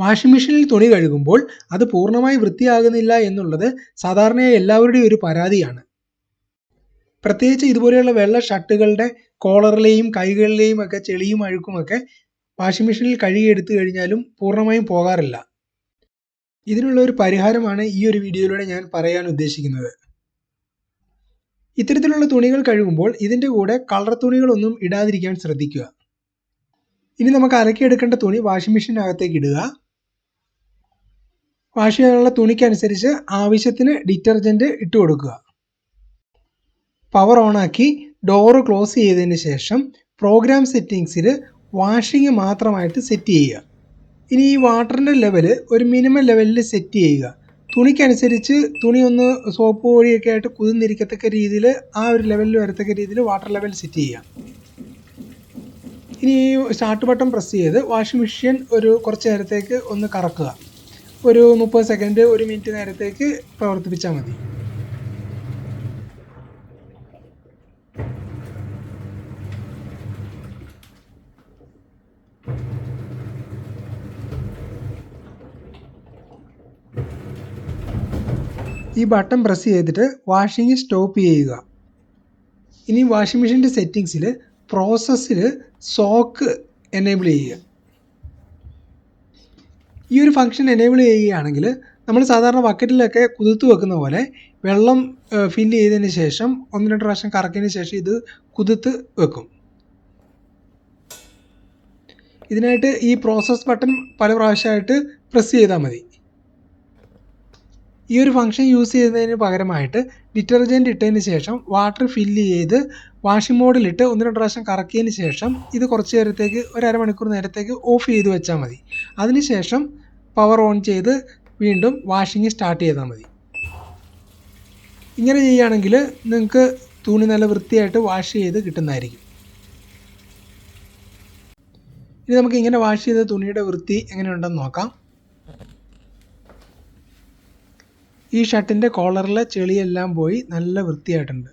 Washing മെഷീനിൽ തുണി കഴുകുമ്പോൾ അത് പൂർണമായി വൃത്തിയാകുന്നില്ല എന്നുള്ളത് സാധാരണയായി എല്ലാവരുടെയും ഒരു പരാതിയാണ്. പ്രത്യേകിച്ച് ഇതുപോലെയുള്ള വെള്ള ഷർട്ടുകളുടെ കോളറിലെയും കൈകളിലെയും ഒക്കെ ചെളിയും അഴുക്കുമൊക്കെ വാഷിംഗ് മെഷീനിൽ കഴുകി കഴുകിയെടുത്തു കഴിഞ്ഞാലും പൂർണമായും പോകാറില്ല. ഇതിനുള്ള ഒരു പരിഹാരമാണ് ഈ ഒരു വീഡിയോയിലൂടെ ഞാൻ പറയാൻ ഉദ്ദേശിക്കുന്നത്. ഇത്തരത്തിലുള്ള തുണികൾ കഴുകുമ്പോൾ ഇതിന്റെ കൂടെ കളർ തുണികളൊന്നും ഇടാതിരിക്കാൻ ശ്രദ്ധിക്കുക. ഇനി നമുക്ക് അലക്കിയെടുക്കേണ്ട തുണി വാഷിംഗ് മെഷീനകത്തേക്ക് ഇടുക. വാഷ് ചെയ്യാനുള്ള തുണിക്കനുസരിച്ച് ആവശ്യത്തിന് ഡിറ്റർജന്റ് ഇട്ട് കൊടുക്കുക. പവർ ഓണാക്കി ഡോറ് ക്ലോസ് ചെയ്തതിന് ശേഷം പ്രോഗ്രാം സെറ്റിങ്സിൽ വാഷിംഗ് മാത്രമായിട്ട് സെറ്റ് ചെയ്യുക. ഇനി ഈ വാട്ടറിന്റെ ലെവൽ ഒരു മിനിമം ലെവലിൽ സെറ്റ് ചെയ്യുക. തുണിക്കനുസരിച്ച് തുണി ഒന്ന് സോപ്പ് പൊടിയൊക്കെ ആയിട്ട് കുതിർന്നിരിക്കത്തക്ക രീതിയിൽ ആ ഒരു ലെവലിൽ വരത്തക്ക രീതിയിൽ വാട്ടർ ലെവൽ സെറ്റ് ചെയ്യുക. ഇനി ഈ സ്റ്റാർട്ട് ബട്ടൺ പ്രസ് ചെയ്ത് വാഷിംഗ് മെഷീൻ ഒരു കുറച്ച് നേരത്തേക്ക് ഒന്ന് കറക്കുക. ഒരു മുപ്പത് സെക്കൻഡ് ഒരു മിനിറ്റ് നേരത്തേക്ക് പ്രവർത്തിപ്പിച്ചാൽ മതി. ഈ ബട്ടൺ പ്രസ് ചെയ്തിട്ട് വാഷിംഗ് സ്റ്റോപ്പ് ചെയ്യുക. ഇനി വാഷിംഗ് മെഷീന്റെ സെറ്റിങ്സിൽ പ്രോസസ്സിൽ സോക്ക് എനേബിൾ ചെയ്യുക. ഈ ഒരു ഫംഗ്ഷൻ എനേബിൾ ചെയ്യുകയാണെങ്കിൽ നമ്മൾ സാധാരണ ബക്കറ്റിലൊക്കെ കുതിർത്ത് വെക്കുന്ന പോലെ വെള്ളം ഫില്ല് ചെയ്തതിന് ശേഷം ഒന്ന് രണ്ട് പ്രാവശ്യം കറക്കിയതിന് ശേഷം ഇത് കുതിർത്ത് വെക്കും. ഇതിനായിട്ട് ഈ പ്രോസസ് ബട്ടൺ പല പ്രാവശ്യമായിട്ട് പ്രസ് ചെയ്താൽ മതി. ഈ ഒരു ഫംഗ്ഷൻ യൂസ് ചെയ്യുന്നതിന് പകരമായിട്ട് ഡിറ്റർജന്റ് ഇട്ടതിന് ശേഷം വാട്ടർ ഫില്ല് ചെയ്ത് വാഷിംഗ് മോഡിലിട്ട് ഒന്ന് രണ്ട് പ്രാവശ്യം കറക്കിയതിന് ശേഷം ഇത് കുറച്ച് നേരത്തേക്ക് ഒരു അരമണിക്കൂർ നേരത്തേക്ക് ഓഫ് ചെയ്ത് വെച്ചാൽ മതി. അതിനുശേഷം പവർ ഓൺ ചെയ്ത് വീണ്ടും വാഷിംഗ് സ്റ്റാർട്ട് ചെയ്താൽ മതി. ഇങ്ങനെ ചെയ്യുകയാണെങ്കിൽ നിങ്ങൾക്ക് തുണി നല്ല വൃത്തിയായിട്ട് വാഷ് ചെയ്ത് കിട്ടുന്നതായിരിക്കും. ഇനി നമുക്ക് ഇങ്ങനെ വാഷ് ചെയ്ത തുണിയുടെ വൃത്തി എങ്ങനെയുണ്ടെന്ന് നോക്കാം. ഈ ഷർട്ടിന്റെ കോളറിലെ ചെളിയെല്ലാം പോയി നല്ല വൃത്തിയായിട്ടുണ്ട്.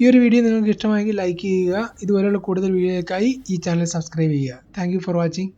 ഈ ഒരു വീഡിയോ നിങ്ങൾക്ക് ഇഷ്ടമായെങ്കിൽ ലൈക്ക് ചെയ്യുക. ഇതുപോലെയുള്ള കൂടുതൽ വീഡിയോയ്ക്കായി ഈ ചാനൽ സബ്സ്ക്രൈബ് ചെയ്യുക. Thank for watching.